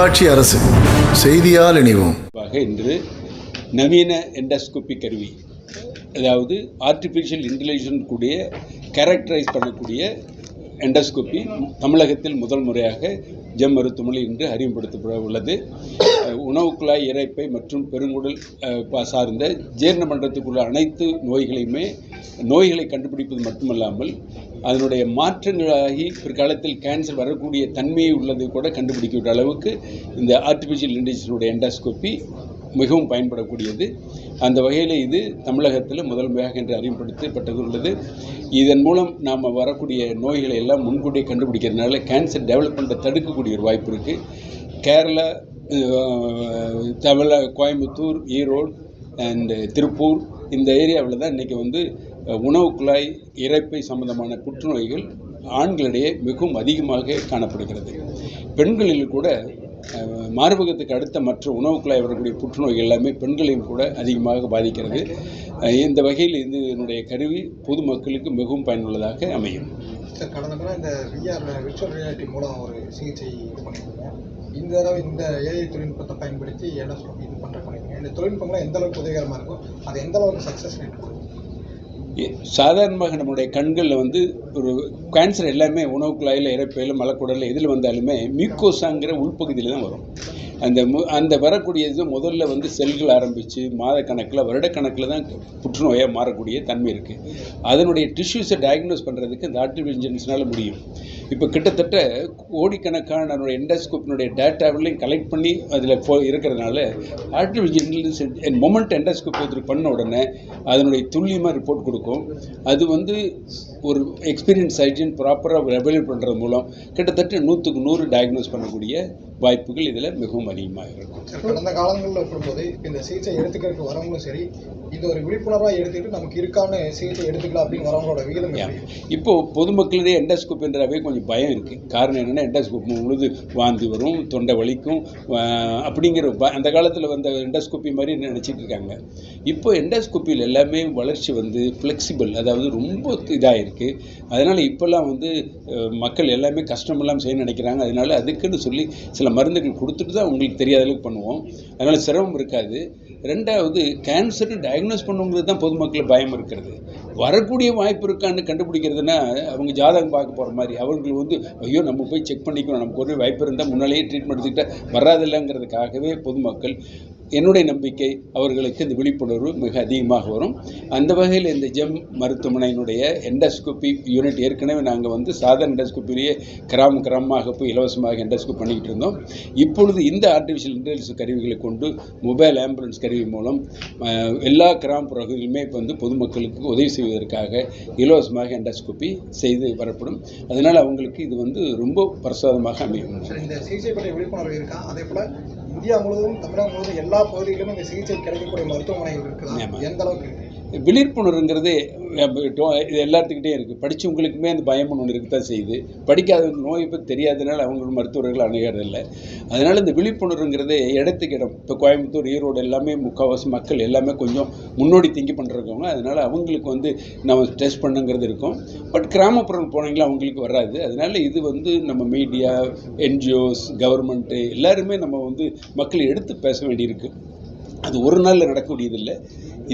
மக்களாட்சி அரசு. செய்தியால் இணைவோம். இன்று நவீன எண்டோஸ்கோபி கருவி அதாவது ஆர்டிஃபிஷியல் இன்டெலிஜென்ஸ் கூடிய கேரக்டரைஸ் பண்ணக்கூடிய எண்டோஸ்கோபி தமிழகத்தில் முதல் முறையாக ஜெம் மருத்துவமனை இன்று அறிமுகப்படுத்தப்பட உள்ளது. அஹ், உணவு குழாய் மற்றும் பெருங்குடல் சார்ந்த ஜீரண மன்றத்துக்குள்ள அனைத்து நோய்களையுமே நோய்களை கண்டுபிடிப்பது மட்டுமல்லாமல் அதனுடைய மாற்றங்களாகி பிற்காலத்தில் கேன்சர் வரக்கூடிய தன்மையை உள்ளது கூட கண்டுபிடிக்கிற அளவுக்கு இந்த ஆர்டிஃபிஷியல் இன்டெலிஜென்ஸுடைய எண்டோஸ்கோபி மிகவும் பயன்படக்கூடியது. அந்த வகையில் இது தமிழகத்தில் முதல் முறையாக என்று அறிமுகப்படுத்தப்பட்டது உள்ளது. இதன் மூலம் நாம் வரக்கூடிய நோய்களை எல்லாம் முன்கூட்டியே கண்டுபிடிக்கிறதுனால கேன்சர் டெவலப்மெண்ட்டை தடுக்கக்கூடிய ஒரு வாய்ப்பு இருக்குது கேரளா தமிழ கோயம்புத்தூர் ஈரோடு அண்டு திருப்பூர் இந்த ஏரியாவில் தான் இன்றைக்கி வந்து உணவு குழாய் இரைப்பை சம்பந்தமான புற்றுநோய்கள் ஆண்களிடையே மிகவும் அதிகமாக காணப்படுகிறது. பெண்களில் கூட மார்பகத்துக்கு அடுத்த மற்ற உணவு குழாய் வரக்கூடிய புற்றுநோய்கள் எல்லாமே பெண்களையும் கூட அதிகமாக பாதிக்கிறது. இந்த வகையில் இது என்னுடைய கருவி பொதுமக்களுக்கு மிகவும் பயனுள்ளதாக அமையும். சார் கடந்த முறை இந்த விஆர் விர்ச்சுவல் ரியாலிட்டி மூலம் ஒரு சிகிச்சை இது பண்ணியிருக்கோம் இந்த தடவை இந்த ஏஐ தொழில்நுட்பத்தை பயன்படுத்தி என்ன இது பண்ணுற பண்ணியிருக்கோம் இந்த தொழில்நுட்பங்கள்லாம் எந்த அளவுக்கு உதவிகரமாக இருக்கும் அது எந்த அளவுக்கு சக்ஸஸ் ரேட் கொடுக்கும் சாதாரணமாக நம்மளுடைய கண்களில் வந்து ஒரு கேன்சர் எல்லாமே உணவு குழாயில் இறப்பையில் மலக்குடலில் எதில் வந்தாலுமே மியூக்கோசாங்கிற உள்பகுதியில் தான் வரும். அந்த மு அந்த வரக்கூடியது முதல்ல வந்து செல்கள் ஆரம்பித்து மாதக்கணக்கில் வருடக்கணக்கில் தான் புற்றுநோயாக மாறக்கூடிய தன்மை இருக்குது அதனுடைய டிஷ்யூஸை டயக்னோஸ் பண்ணுறதுக்கு இந்த ஆர்டிஃபிஷியல் இன்டெலிஜென்ஸ்னால முடியும். இப்போ கிட்டத்தட்ட கோடிக்கணக்கான நம்மளுடைய எண்டோஸ்கோப்பினுடைய டேட்டாவிலையும் கலெக்ட் பண்ணி அதில் போ இருக்கிறதுனால ஆர்டிஃபிஷியல் இன்டெலிஜென்ஸ் மொமெண்ட் எண்டோஸ்கோப் ஒருத்தர் பண்ண உடனே அதனுடைய துல்லியமாக ரிப்போர்ட் கொடுக்கும். அது வந்து ஒரு எக்ஸ்பீரியன்ஸ் சர்ஜன் ப்ராப்பராக எவல்யூட் பண்ணுறது மூலம் கிட்டத்தட்ட நூற்றுக்கு நூறு டயக்னோஸ் பண்ணக்கூடிய வாய்ப்புகள் இதில் மிகவும் அதிகமாக இருக்கும் கடந்த காலங்களில் இப்ப இந்த சிகிச்சை எடுத்துக்கிறதுக்கு வரவங்களும் சரி இது ஒரு விழிப்புணர்வாக எடுத்துக்கிட்டு நமக்கு இருக்கான சிகிச்சை எடுத்துக்கலாம் அப்படின்னு வரவங்களோட விகிதம் Yeah. எப்படி? இப்போ பொதுமக்களிடையே எண்டோஸ்கோப்ன்றவே கொஞ்சம் பயம் இருக்குது காரணம் என்னென்னா எண்டோஸ்கோப் முழுது வாந்தி வரும் தொண்டை வலிக்கும் அப்படிங்கிற அந்த காலத்தில் வந்த எண்டோஸ்கோப்பி மாதிரி நினச்சிட்டு இருக்காங்க இப்போ எண்டோஸ்கோப்பியில் எல்லாமே வளர்ச்சி வந்து ஃப்ளெக்சிபிள் அதாவது ரொம்ப இதாக இருக்குது அதனால் இப்போல்லாம் வந்து மக்கள் எல்லாமே கஷ்டம் இல்லாமல் செய்ய நினைக்கிறாங்க. அதனால அதுக்குன்னு சொல்லி சில மருந்துகள் கொடுத்துட்டு தான் உங்களுக்கு தெரியாத அளவுக்கு பண்ணுவோம். அதனால் சிரமம் இருக்காது. ரெண்டாவது கேன்சர்னு டயக்னோஸ் பண்ணுங்கிறது தான் பொதுமக்கள் பயம் இருக்கிறது. வரக்கூடிய வாய்ப்பு இருக்கான்னு கண்டுபிடிக்கிறதுனா அவங்க ஜாதகம் பார்க்க போகிற மாதிரி அவங்களுக்கு வந்து ஐயோ நம்ம போய் செக் பண்ணிக்கணும். நமக்கு ஒரு வாய்ப்பு இருந்தால் முன்னாலேயே ட்ரீட்மெண்ட் எடுத்துக்கிட்டால் வராதில்லைங்கிறதுக்காகவே பொதுமக்கள் என்னுடைய நம்பிக்கை அவர்களுக்கு இந்த விழிப்புணர்வு மிக அதிகமாக வரும். அந்த வகையில் இந்த ஜெம் மருத்துவமனையினுடைய எண்டோஸ்கோபி யூனிட் ஏற்கனவே நாங்கள் வந்து சாதாரண எண்டோஸ்கோப்பிலேயே கிராம கிராமமாக போய் இலவசமாக எண்டோஸ்கோப் பண்ணிக்கிட்டு இருந்தோம். இப்பொழுது இந்த ஆர்டிஃபிஷியல் இன்டெலிஜென்ஸ் கருவிகளை கொண்டு மொபைல் ஆம்புலன்ஸ் கருவி மூலம் எல்லா கிராமப்புறங்களிலுமே இப்போ வந்து பொதுமக்களுக்கு உதவி செய்வதற்காக இலவசமாக எண்டோஸ்கோப்பி செய்து வரப்படும். அதனால் அவங்களுக்கு இது வந்து ரொம்ப பிரசாதமாக அமையும். இந்தியா முழுவதும் தமிழகம் முழுவதும் எல்லா பகுதிகளிலும் இந்த சிகிச்சை கிடைக்கக்கூடிய மருத்துவமனைகள் இருக்குதா. எந்த அளவுக்கு விழிப்புணர்வுங்கிறது டோ- இது எல்லாத்துக்கிட்டே இருக்குது படித்தவங்களுக்குமே அந்த பயம் ஒன்று இருக்க தான் செய்யுது. படிக்காதவங்க நோயை பற்றி தெரியாதனால அவங்க மருத்துவர்கள் அணுகிறதில்ல. அதனால் இந்த விழிப்புணர்வுங்கிறது இடத்துக்கு இடம். இப்போ கோயம்புத்தூர் ஈரோடு எல்லாமே முக்கால்வாசி மக்கள் எல்லாமே கொஞ்சம் முன்னோடி திங்கி பண்ணுறவங்க அதனால் அவங்களுக்கு வந்து நம்ம டெஸ்ட் பண்ணுங்கிறது இருக்கும். பட் கிராமப்புறம் போனீங்களா அவங்களுக்கு வராது. அதனால் இது வந்து நம்ம மீடியா என்ஜிஓஸ் கவர்மெண்ட்டு எல்லாருமே நம்ம வந்து மக்களை எடுத்து பேச வேண்டியிருக்கு. அது ஒரு நாளில் நடக்கக்கூடியதில்லை.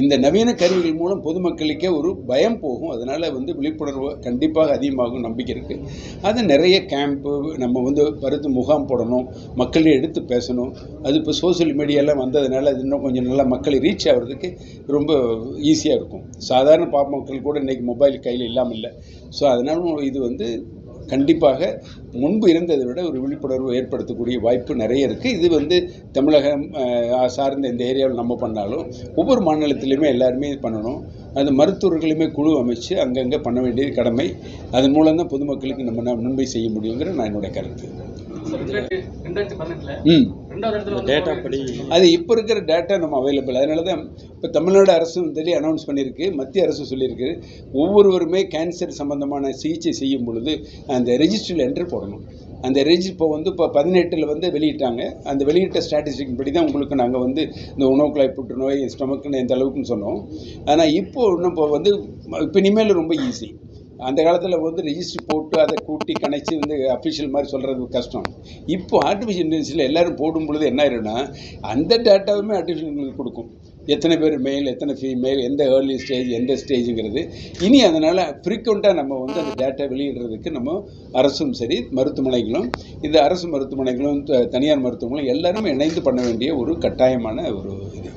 இந்த நவீன கருவிகள் மூலம் பொதுமக்களுக்கே ஒரு பயம் போகும். அதனால் வந்து விழிப்புணர்வு கண்டிப்பாக அதிகமாகும் நம்பிக்கை இருக்குது அது நிறைய கேம்ப்பு நம்ம வந்து பருத்து முகாம் போடணும் மக்களே எடுத்து பேசணும். அது இப்போ சோஷியல் மீடியாலாம் வந்ததுனால அது இன்னும் கொஞ்சம் நல்லா மக்களை ரீச் ஆகிறதுக்கு ரொம்ப ஈஸியாக இருக்கும். சாதாரண பாப்ப மக்கள் கூட இன்றைக்கி மொபைல் கையில் இல்லாமல் இல்லை. ஸோ அதனால இது வந்து கண்டிப்பாக முன்பு இருந்ததை விட ஒரு விழிப்புணர்வு ஏற்படுத்தக்கூடிய வாய்ப்பு நிறைய இருக்குது இது வந்து தமிழகம் சார்ந்த இந்த ஏரியாவில் நம்ம பண்ணாலும் ஒவ்வொரு மாநிலத்திலையுமே எல்லாருமே பண்ணணும். அந்த மருத்துவர்களுமே குழு அமைச்சு அங்கங்கே பண்ண வேண்டியது கடமை. அதன் மூலம் தான் பொதுமக்களுக்கு நம்ம நன்மை செய்ய முடியுங்கிற நான் என்னுடைய கருத்து. ம். டேட்டா படி அது இப்போ இருக்கிற டேட்டா நம்ம அவைலபிள் அதனால தான் இப்போ தமிழ்நாடு அரசும் சொல்லி அனௌன்ஸ் பண்ணியிருக்கு மத்திய அரசு சொல்லியிருக்கு. ஒவ்வொருவருமே கேன்சர் சம்பந்தமான சிகிச்சை செய்யும் பொழுது அந்த ரெஜிஸ்டரில் என்ட்ரு போடணும். அந்த ரெஜி இப்போ வந்து இப்போ பதினெட்டில் வந்து வெளியிட்டாங்க. அந்த வெளியிட்ட ஸ்டாட்டிஸ்டிக் படி தான் உங்களுக்கு நாங்கள் வந்து இந்த உணவு குழாய் புற்றுநோய் ஸ்டொமக்குன்னு எந்த அளவுக்குன்னு சொன்னோம். ஆனால் இப்போ இன்னும் இப்போ வந்து இப்போ இனிமேல் ரொம்ப ஈஸி அந்த காலத்தில் வந்து ரிஜிஸ்டர் போட்டு அதை கூட்டி கணச்சு வந்து அஃபிஷியல் மாதிரி சொல்கிறது கஷ்டம். இப்போ ஆர்டிஃபிஷியல் இன்டெலிஜென்ஸில் எல்லாரும் போடும் பொழுது என்ன ஆயிடும்னா அந்த டேட்டாவுமே ஆர்டிஃபிஷியல் இன்டெலிஜென்ஸ் கொடுக்கும். எத்தனை பேர் மேல் எத்தனை ஃபீமேல் எந்த ஏர்லி ஸ்டேஜ் எந்த ஸ்டேஜுங்கிறது இனி அதனால் ஃப்ரீக்வெண்ட்டாக நம்ம வந்து அந்த டேட்டா வெளியிடுறதுக்கு நம்ம அரசும் சரி மருத்துவமனைகளும் இந்த அரசு மருத்துவமனைகளும் த- தனியார் மருத்துவமனைகளும் எல்லாருமே இணைந்து பண்ண வேண்டிய ஒரு கட்டாயமான ஒரு இது.